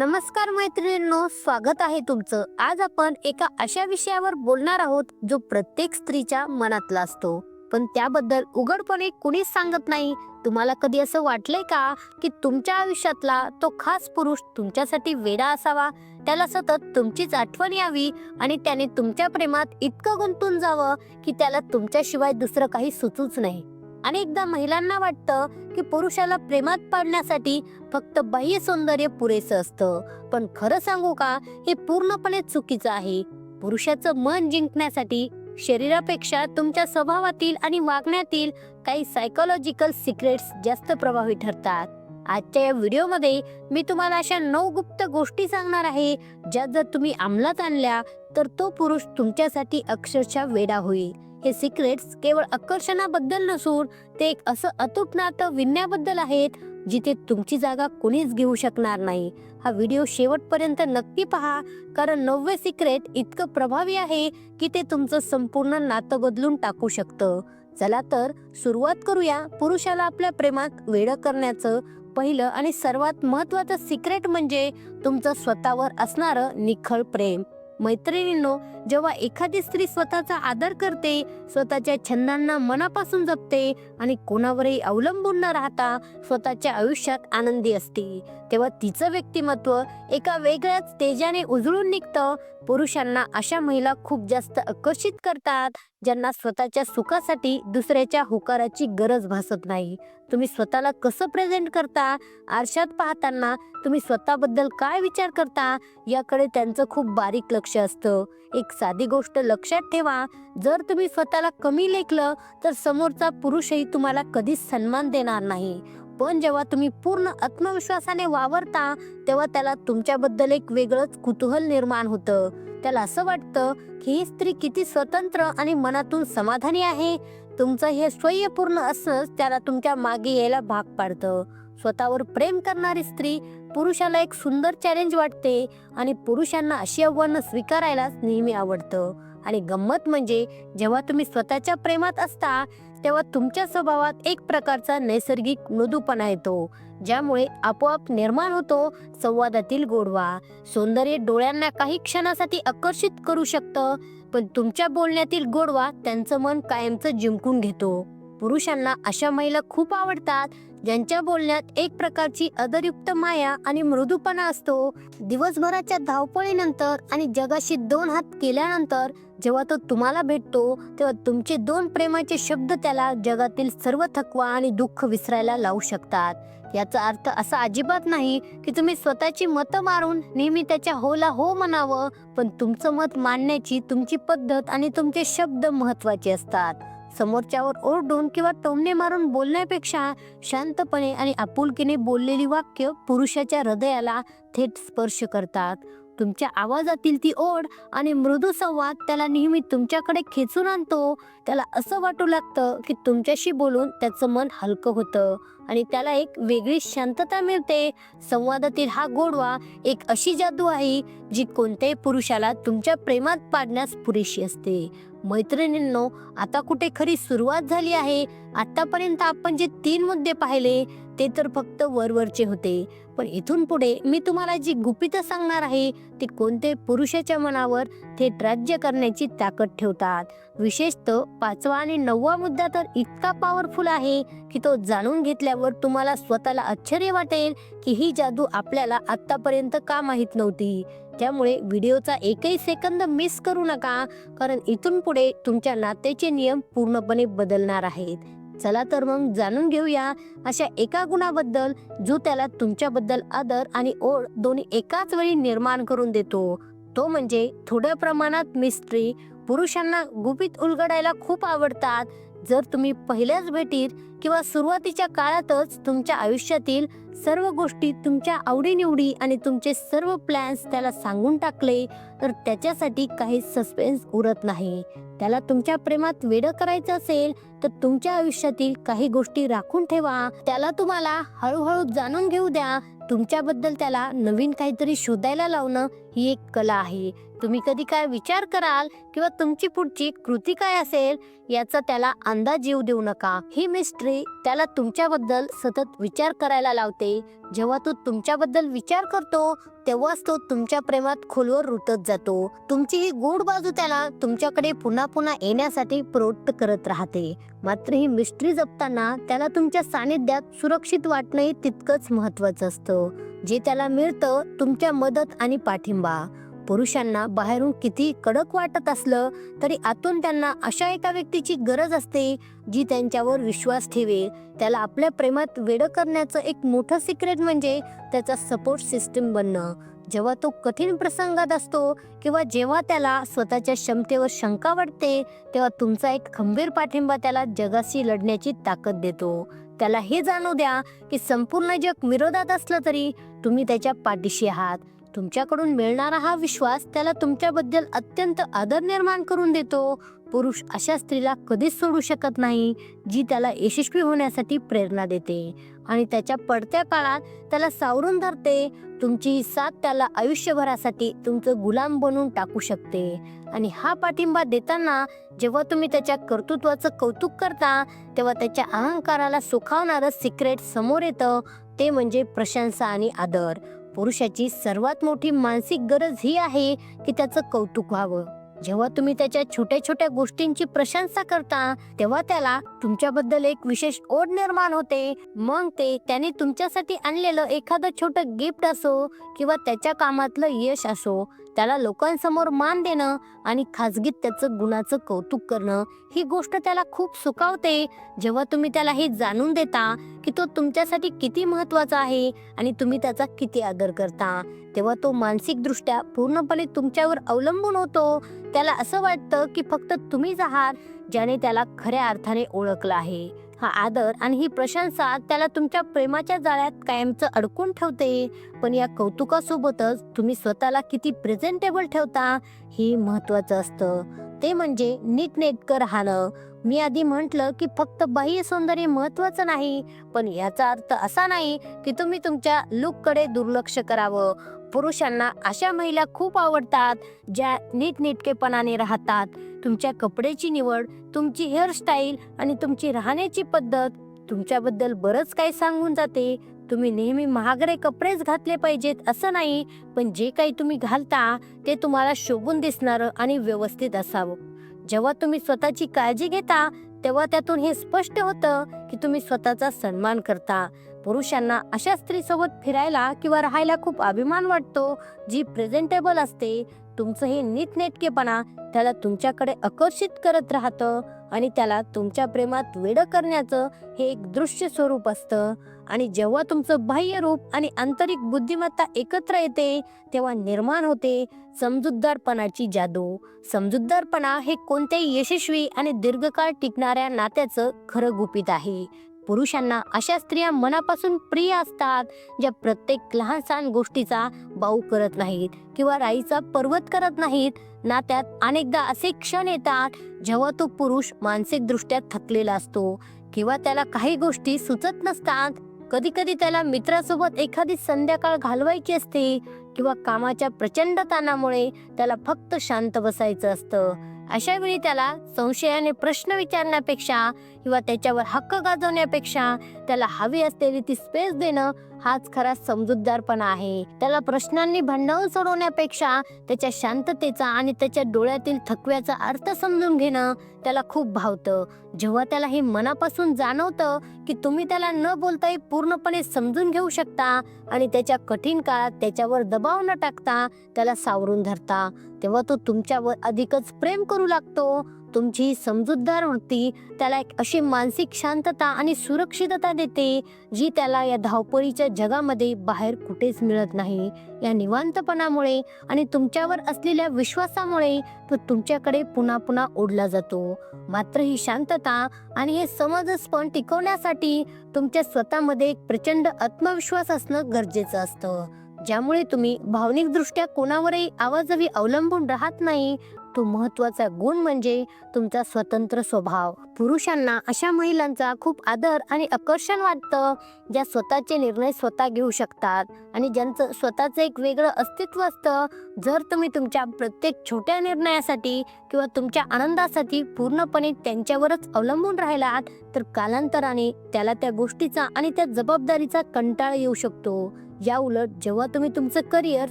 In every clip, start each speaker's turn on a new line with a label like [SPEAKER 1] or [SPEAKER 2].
[SPEAKER 1] नमस्कार मैत्रिणींनो स्वागत आहे तुमचं. आज आपण एका अशा विषयावर बोलणार आहोत जो प्रत्येक स्त्रीच्या मनातला असतो. पण त्याबद्दल उघडपणे कुणीच सांगत नाही. तुम्हाला कधी असं वाटलंय का की तुमच्या आयुष्यातला तो खास पुरुष तुमच्यासाठी वेडा असावा? त्याला सतत तुमचीच आठवण यावी आणि त्याने तुमच्या प्रेमात इतकं गुंतून जावं की त्याला तुमच्याशिवाय दुसरं काही सुचूच नाही. अनेकदा महिलांना वाटतं की पुरुषाला प्रेमात पाडण्यासाठी फक्त बाह्य सौंदर्य पुरेसं असतं. पण खरं सांगू का हे पूर्णपणे चुकीचं आहे. पुरुषाचं मन जिंकण्यासाठी शरीरापेक्षा तुमच्या स्वभावातील आणि वागण्यातील काही सायकोलॉजिकल सिक्रेट्स जास्त प्रभावी ठरतात. आजच्या या व्हिडिओमध्ये मी तुम्हाला अशा नऊ गुप्त गोष्टी सांगणार आहे ज्या जर तुम्ही अंमलात आणल्या तर तो पुरुष तुमच्यासाठी अक्षरशः वेडा होईल. हे सिक्रेट्स केवळ आकर्षणाबद्दल नसून ते एक असं अतूट नातं विनण्याबद्दल आहेत जिथे तुमची जागा कोणीच घेऊ शकणार नाही. हा व्हिडिओ शेवटपर्यंत नक्की पहा कारण नववे सिक्रेट इतकं प्रभावी आहे की ते तुमचं संपूर्ण नातं बदलून टाकू शकतं. चला तर सुरुवात करूया पुरुषाला आपल्या प्रेमात वेळ करण्याचं. पहिलं आणि सर्वात महत्वाचं सिक्रेट म्हणजे तुमचं स्वतःवर असणारं निखळ प्रेम. मैत्रिणींनो जेव्हा एखादी स्त्री स्वतःचा आदर करते स्वतःच्या छंदांना मनापासून जपते आणि कोणावरही अवलंबून न राहता स्वतःच्या आयुष्यात आनंदी असते तेव्हा तिचं व्यक्तिमत्व एका वेगळ्याच तेजाने उजळून निघतं. पुरुषांना अशा महिला खूप जास्त आकर्षित करतात ज्यांना स्वतःच्या सुखासाठी दुसऱ्याच्या होकाराची गरज भासत नाही. तुम्ही स्वतःला कसं प्रेझेंट करता? आरशात पाहताना तुम्ही स्वतःबद्दल काय विचार करता? याकडे त्यांचं खूप बारीक लक्ष असतं. एक साधी गोष्ट लक्षात ठेवा. जर तुम्ही स्वतःला कमी लेखलं तर समोरचा पुरुषही तुम्हाला कधीच सन्मान देणार नाही. पण जेव्हा तुम्ही पूर्ण आत्मविश्वासाने वावरता तेव्हा त्याला तुमच्याबद्दल एक वेगळंच कुतूहल निर्माण होतं. त्याला असं वाटतं की ही स्त्री किती स्वतंत्र आणि मनातून समाधानी आहे. तुमचं हे स्वयंपूर्ण असणंच त्याला तुमच्या मागे यायला भाग पाडतं. स्वतःवर प्रेम करणारी स्त्री पुरुषाला एक सुंदर चॅलेंज वाटते आणि पुरुषांना अशी आव्हानं स्वीकारायलाच नेहमी आवडतं. आणि गंमत म्हणजे जेव्हा तुम्ही स्वतःच्या प्रेमात असता तेव्हा तुमच्या स्वभावात एक प्रकारचा नैसर्गिक मृदूपणा येतो ज्यामुळे आपोआप निर्माण होतो संवादातील गोडवा. सौंदर्य डोळ्यांना काही क्षणासाठी आकर्षित करू शकतं पण तुमच्या बोलण्यातील गोडवा त्यांचं मन कायमचं जिंकून घेतो. पुरुषांना अशा महिला खूप आवडतात ज्यांच्या बोलण्यात एक प्रकारची अदरयुक्त माया आणि मृदूपणा असतो दिवसभराच्या धावपळीनंतर आणि जगाशी दोन हात केल्यानंतर जेव्हा तो तुम्हाला भेटतो तेव्हा तुमचे दोन प्रेमाचे शब्द त्याला जगातील सर्व थकवा आणि दुःख विसरायला लावू शकतात. याचा अर्थ असा अजिबात नाही की तुम्ही स्वतःची मतं मारून नेहमी त्याच्या होला हो म्हणावं पण तुमचं मत मांडण्याची तुमची पद्धत आणि तुमचे शब्द महत्त्वाचे असतात. समोरच्यावर ओरडून किंवा टोमणे मारून बोलण्यापेक्षा शांतपणे आणि आपुलकीने बोललेली वाक्य पुरुषाच्या हृदयाला थेट स्पर्श करतात. तुमच्या आवाजातील ती ओढ आणि मृदू संवाद त्याला नेहमी तुमच्याकडे खेचून आणतो. त्याला असं वाटू लागतं की तुमच्याशी बोलून त्याचं मन हलकं होतं आणि त्याला एक वेगळी शांतता मिळते. संवादातील हा गोडवा एक अशी जादू आहे जी कोणत्याही पुरुषाला तुमच्या प्रेमात पाडण्यास पुरेशी असते. मैत्रिणींनो आता कुठे खरी सुरुवात झाली आहे? आतापर्यंत आपण जे तीन मुद्दे पाहिले ते तर फक्त वरवरचे होते. पण इथून पुढे मी तुम्हाला जी गुपित सांगणार आहे ती कोणते पुरुषाच्या मनावर थेट राज्य करण्याची ताकद ठेवतात. विशेषतः पाचवा आणि नववा मुद्दा तर इतका पॉवरफुल आहे की तो जाणून घेतल्यावर तुम्हाला स्वतःला आश्चर्य वाटेल की ही जादू आपल्याला आतापर्यंत का माहीत नव्हती. त्यामुळे व्हिडिओचा एकही सेकंद मिस करू नका कारण इथून पुढे तुमच्या नात्याचे नियम पूर्णपणे बदलणार आहेत. चला तर मग जाणून घेऊया अशा एका गुणाबद्दल जो त्याला तुमच्याबद्दल आदर आणि ओढ दोन्ही एकाच वेळी निर्माण करून देतो. तो म्हणजे थोड्या प्रमाणात मिस्त्री. पुरुषांना गुपित उलगडायला खूप आवडतात. जर तुम्ही पहिल्याच भेटीत किंवा सुरुवातीच्या काळातच तुमच्या आयुष्यातील सर्व गोष्टी तुमच्या आवडीनिवडी आणि तुमचे सर्व प्लॅन्स त्याला सांगून टाकले तर त्याच्यासाठी काही सस्पेन्स उरत नाही. त्याला तुमच्या प्रेमात वेडं करायचं असेल तर तुमच्या आयुष्यातील काही गोष्टी राखून ठेवा. त्याला तुम्हाला हळूहळू जाणून घेऊ द्या. तुमच्याबद्दल त्याला नवीन काहीतरी शोधायला लावणं ही एक कला आहे. तुम्ही कधी काय विचार कराल किंवा तुमची पुढची कृती काय असेल याचा त्याला अंदाज येऊ देऊ नका. ही मिस्ट्री त्याला तुमच्याबद्दल सतत विचार करायला लावते. जेव्हा तो तुमच्याबद्दल विचार करतो तेव्हाच तो तुमच्या प्रेमात खोलवर रुतत जातो. तुमची ही गोड बाजू त्याला तुमच्याकडे पुन्हा पुन्हा येण्यासाठी प्रवृत्त करत राहते. मात्र ही मिस्ट्री जपताना त्याला तुमच्या सानिध्यात सुरक्षित वाटणंही तितकंच महत्वाचं असतं. जे त्याला मिळतं तुमच्या मदत आणि पाठिंबा. पुरुषांना बाहेरून किती कडक वाटत असलं तरी आतून त्यांना अशा एका व्यक्तीची गरज असते जी त्यांच्यावर विश्वास ठेवेल त्याला आपल्या प्रेमात वेड करण्याचं एक मोठं सिक्रेट म्हणजे त्याचा सपोर्ट सिस्टम बनणं. जेव्हा तो कठीण प्रसंगात असतो किंवा जेव्हा त्याला स्वतःच्या क्षमतेवर शंका वाटते तेव्हा तुमचा एक खंबीर पाठिंबा त्याला जगाशी लढण्याची ताकद देतो. त्याला हे जाणू द्या की संपूर्ण जग विरोधात असलं तरी तुम्ही त्याच्या पाठीशी आहात. तुमच्याकडून मिळणारा हा विश्वास त्याला तुमच्याबद्दल अत्यंत आदर निर्माण करून देतो. पुरुष अशा स्त्रीला कधीच सोडू शकत नाही जी त्याला यशस्वी होण्यासाठी प्रेरणा देते आणि त्याच्या पडत्या काळात त्याला सावरून धरते. तुमची ही साथ त्याला आयुष्यभरासाठी तुमचं गुलाम बनवून टाकू शकते. आणि हा पाठिंबा देताना जेव्हा तुम्ही त्याच्या कर्तृत्वाचं कौतुक करता तेव्हा त्याच्या अहंकाराला सुखावणारं सिक्रेट समोर येतं. ते म्हणजे प्रशंसा आणि आदर. पुरुषाची सर्वात मोठी मानसिक गरज ही आहे की त्याचं कौतुक व्हावं. जेव्हा तुम्ही त्याच्या छोट्या छोट्या गोष्टींची प्रशंसा करता तेव्हा त्याला तुमच्याबद्दल एक विशेष ओढ निर्माण होते. मग ते त्याने तुमच्यासाठी आणलेलं एखादं छोटं गिफ्ट असो किंवा त्याच्या कामातलं यश असो त्याला लोकांसमोर मान देणं आणि खाजगीत त्याचं गुणाचं कौतुक करणं ही गोष्ट त्याला खूप सुखावते. जेव्हा तुम्ही त्याला हे जाणून देता की तो तुमच्यासाठी किती महत्त्वाचा आहे आणि तुम्ही त्याचा किती आदर करता तेव्हा तो मानसिकदृष्ट्या पूर्णपणे तुमच्यावर अवलंबून होतो. त्याला असं वाटतं की फक्त तुम्हीच आहात ज्याने त्याला खऱ्या अर्थाने ओळखलं आहे. हा आदर आणि ही प्रशंसा त्याला तुमच्या प्रेमाच्या जाळ्यात कायमचं अडकून ठेवते. पण या कौतुकासोबतच तुम्ही स्वतःला किती प्रेझेंटेबल ठेवता हे महत्वाचं असतं. ते म्हणजे नीटनेटकं राहणं. मी आधी म्हंटल की फक्त बाह्य सौंदर्य महत्वाचं नाही पण याचा अर्थ असा नाही की तुम्ही तुमच्या लुककडे दुर्लक्ष करावं. पुरुषांना अशा महिला खूप आवडतात ज्या नीटनेटकेपणाने राहतात. तुमच्या कपड्याची निवड तुमची हेअरस्टाईल आणि तुमची राहण्याची पद्धत तुमच्याबद्दल बरंच काही सांगून जाते. तुम्ही नेहमी महागडे कपडेच घातले पाहिजेत असं नाही पण जे काही तुम्ही घालता ते तुम्हाला शोभून दिसणारं आणि व्यवस्थित असावं. जेव्हा तुम्ही स्वतःची काळजी घेता तेव्हा त्यातून हे स्पष्ट होतं की तुम्ही स्वतःचा सन्मान करता. पुरुषांना अशा स्त्रीसोबत फिरायला किंवा राहायला खूप अभिमान वाटतो जी प्रेझेंटेबल असते. तुमचं हे नीटनेटकेपणा त्याला तुमच्याकडे आकर्षित करत राहतं आणि त्याला तुमच्या प्रेमात वेड करण्याचं हे एक दृश्य स्वरूप असतं. आणि जेव्हा तुमचं बाह्य रूप आणि आंतरिक बुद्धिमत्ता एकत्र येते तेव्हा निर्माण होते समजूतदारपणाची जादू. समजूतदारपणा हे कोणत्याही यशस्वी आणि दीर्घकाळ टिकणाऱ्या नात्याचं खरं गुपित आहे. पुरुषांना अशा स्त्रिया मनापासून प्रिय असतात ज्या प्रत्येक लहान सहान गोष्टीचा बाऊ करत नाहीत किंवा राईचा पर्वत करत नाहीत. नात्यात अनेकदा असे क्षण येतात जेव्हा तो पुरुष मानसिकदृष्ट्या थकलेला असतो किंवा त्याला काही गोष्टी सुचत नसतात. कधी कधी त्याला मित्रासोबत एखादी संध्याकाळ घालवायची असते किंवा कामाच्या प्रचंड ताणामुळे त्याला फक्त शांत बसायचं असतं. अशा वेळी त्याला संशयाने प्रश्न विचारण्यापेक्षा किंवा त्याच्यावर हक्क गाजवण्यापेक्षा त्याला हवी असलेली ती स्पेस देणं हाच खरा समजूतदारपणा आहे. त्याला प्रश्नांनी भांडवून सोडवण्यापेक्षा त्याच्या शांततेचा आणि त्याच्या डोळ्यातील थकव्याचा अर्थ समजून घेणं त्याला खूप भावतं. जेव्हा त्याला हे मनापासून जाणवतं की तुम्ही त्याला न बोलताही पूर्णपणे समजून घेऊ शकता आणि त्याच्या कठीण काळात त्याच्यावर दबाव न टाकता त्याला सावरून धरता तेव्हा तो तुमच्यावर अधिकच प्रेम करू लागतो. तुमची समजूतदार वृत्ती त्याला एक अशी मानसिक शांतता आणि सुरक्षितता देते जी त्याला या धावपळीच्या जगामध्ये बाहेर कुठेच मिळत नाही. या निवांतपणामुळे आणि तुमच्यावर असलेल्या विश्वासामुळे तो तुमच्याकडे पुन्हा पुन्हा ओढला जातो. मात्र ही शांतता आणि हे समजस्पण टिकवण्यासाठी तुमच्या स्वतःमध्ये एक प्रचंड आत्मविश्वास असणं गरजेचं असतं. ज्यामुळे तुम्ही भावनिकदृष्ट्या कोणावरही आवाजवी अवलंबून राहत नाही तो महत्त्वाचा गुण म्हणजे तुमचा स्वतंत्र स्वभाव. पुरुषांना अशा महिलांचा खूप आदर आणि आकर्षण वाटतं ज्या स्वतःचे निर्णय स्वतः घेऊ शकतात आणि ज्यांचं स्वतःचं एक वेगळं अस्तित्व असतं. जर तुम्ही तुमच्या प्रत्येक छोट्या निर्णयासाठी किंवा तुमच्या आनंदासाठी पूर्णपणे त्यांच्यावरच अवलंबून राहिलात तर कालांतराने त्याला त्या गोष्टीचा आणि त्या जबाबदारीचा कंटाळा येऊ शकतो. या उलट जेव्हा तुम्ही तुमचं करिअर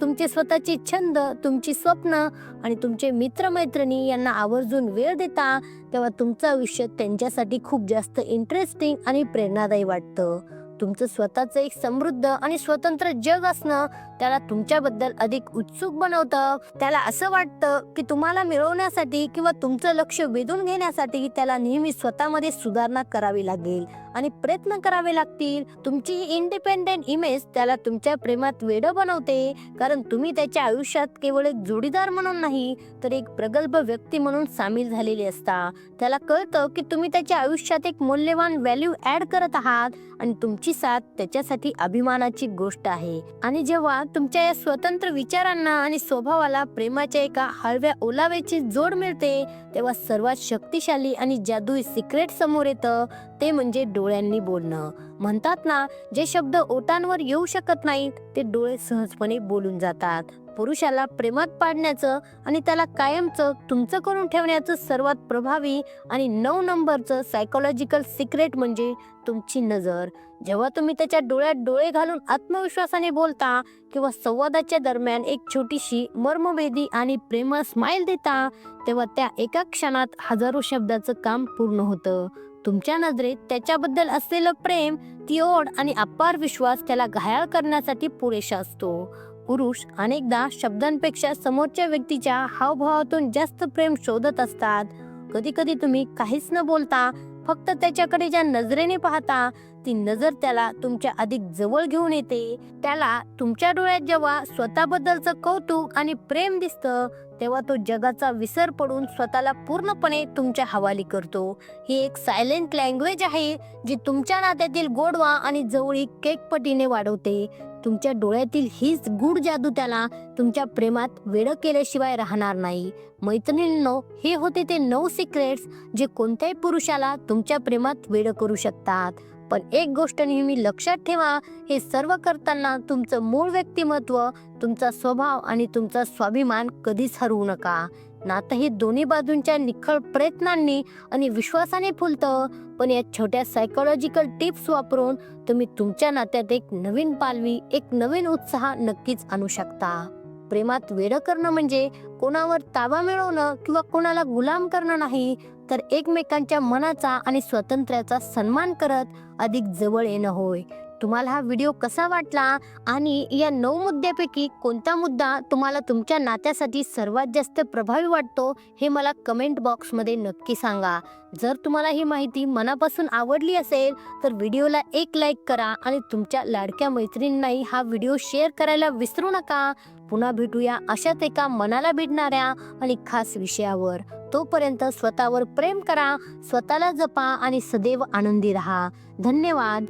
[SPEAKER 1] तुमचे स्वतःचे छंद तुमची स्वप्न आणि तुमचे मित्रमैत्रिणी यांना आवर्जून वेळ देता तेव्हा तुमचं आयुष्य त्यांच्यासाठी खूप जास्त इंटरेस्टिंग आणि प्रेरणादायी वाटतं. तुमचं स्वतःचं एक समृद्ध आणि स्वतंत्र जग असणं त्याला तुमच्याबद्दल अधिक उत्सुक बनवतं. त्याला असं वाटतं की तुम्हाला मिळवण्यासाठी किंवा तुमचं लक्ष वेधून घेण्यासाठी त्याला नेहमी स्वतःमध्ये सुधारणा करावी लागेल आणि प्रयत्न करावे लागतील. तुमची इंडिपेंडेंट इमेज त्याला तुमच्या प्रेमात वेड बनवते. कारण तुम्ही त्याच्या आयुष्यात केवळ एक जोडीदार म्हणून नाही तर एक प्रगल्भ व्यक्ती म्हणून सामील झालेले असता. त्याला कळतं की तुम्ही त्याच्या आयुष्यात एक मौल्यवान व्हॅल्यू ऍड करत आहात आणि तुमची साथ त्याच्यासाठी अभिमानाची गोष्ट आहे. आणि जेव्हा तुमच्या या स्वतंत्र विचारांना आणि स्वभावाला प्रेमाच्या एका हळव्या ओलाव्याची जोड मिळते तेव्हा सर्वात शक्तिशाली आणि जादुई सिक्रेट समोर येतं ते म्हणजे डोळ्यांनी बोलणं. म्हणतात ना जे शब्द ओटांवर येऊ शकत नाहीत ते डोळे सहजपणे बोलून जातात. पुरुषाला प्रेमात पाडण्याचं आणि त्याला कायमचं तुमचं करून ठेवण्याचं सर्वात प्रभावी आणि नऊ नंबरचं सायकोलॉजिकल सिक्रेट म्हणजे तुमची नजर. जेव्हा तुम्ही त्याच्या डोळ्यात डोळे घालून आत्मविश्वासाने बोलता किंवा संवादाच्या दरम्यान एक छोटीशी मर्मभेदी आणि प्रेमळ स्माइल देता तेव्हा त्या एका क्षणात हजारो शब्दाचं काम पूर्ण होतं. तुमच्या नजरेत त्याच्याबद्दल असलेलं प्रेम ती ओढ आणि अपार विश्वास त्याला घायाळ करण्यासाठी पुरेशा असतो. पुरुष अनेकदा शब्दांपेक्षा समोरच्या व्यक्तीच्या हावभावातून जास्त प्रेम शोधत असतात. कधी कधी तुम्ही काहीच न बोलता फक्त त्याच्याकडे ज्या नजरेने पाहता ती नजर त्याला तुमच्या अधिक जवळ घेऊन येते त्याला तुमच्या डोळ्यात जेव्हा स्वतःबद्दलचं कौतुक आणि प्रेम दिसतं तेव्हा तो जगाचा विसर पडून स्वतःला पूर्णपणे तुमच्या हवाली करतो. ही एक सायलेंट लँग्वेज आहे जी तुमच्या नात्यातील गोडवा आणि जवळीक केकपटीने वाढवते. तुमच्या डोळ्यातील हीच गूढ जादू त्याला तुमच्या प्रेमात वेड केल्याशिवाय राहणार नाही. मैत्रिणींनो हे होते ते नऊ सिक्रेट्स जे कोणत्याही पुरुषाला तुमच्या प्रेमात वेड करू शकतात. पण एक गोष्ट नेहमी लक्षात ठेवा हे सर्व करताना तुमचं मूळ व्यक्तिमत्व तुमचा स्वभाव आणि तुमचा स्वाभिमान कधीच हरवू नका. नातं हे दोन्ही बाजूंच्या निखळ प्रयत्नांनी आणि विश्वासाने फुलतं पण या छोट्या सायकोलॉजिकल टिप्स वापरून तुम्ही तुमच्या नात्यात एक नवीन पालवी एक नवीन उत्साह नक्कीच आणू शकता. प्रेमात वेळ करणं म्हणजे कोणावर ताबा मिळवणं किंवा कोणाला गुलाम करणं नाही तर एकमेकांच्या मनाचा आणि स्वातंत्र्याचा सन्मान करत अधिक जवळ येणं होय. तुम्हाला हा व्हिडिओ कसा वाटला आणि या नऊ मुद्द्यापैकी कोणता मुद्दा तुम्हाला तुमच्या नात्यासाठी सर्वात जास्त प्रभावी वाटतो हे मला कमेंट बॉक्समध्ये नक्की सांगा. जर तुम्हाला ही माहिती मनापासून आवडली असेल तर व्हिडिओला एक लाईक करा आणि तुमच्या लाडक्या मैत्रिणींनाही हा व्हिडिओ शेअर करायला विसरू नका. पुन्हा भेटूया अशाच एका मनाला भिडणाऱ्या आणि खास विषयावर. तोपर्यंत स्वतःवर प्रेम करा स्वतःला जपा आणि सदैव आनंदी राहा. धन्यवाद.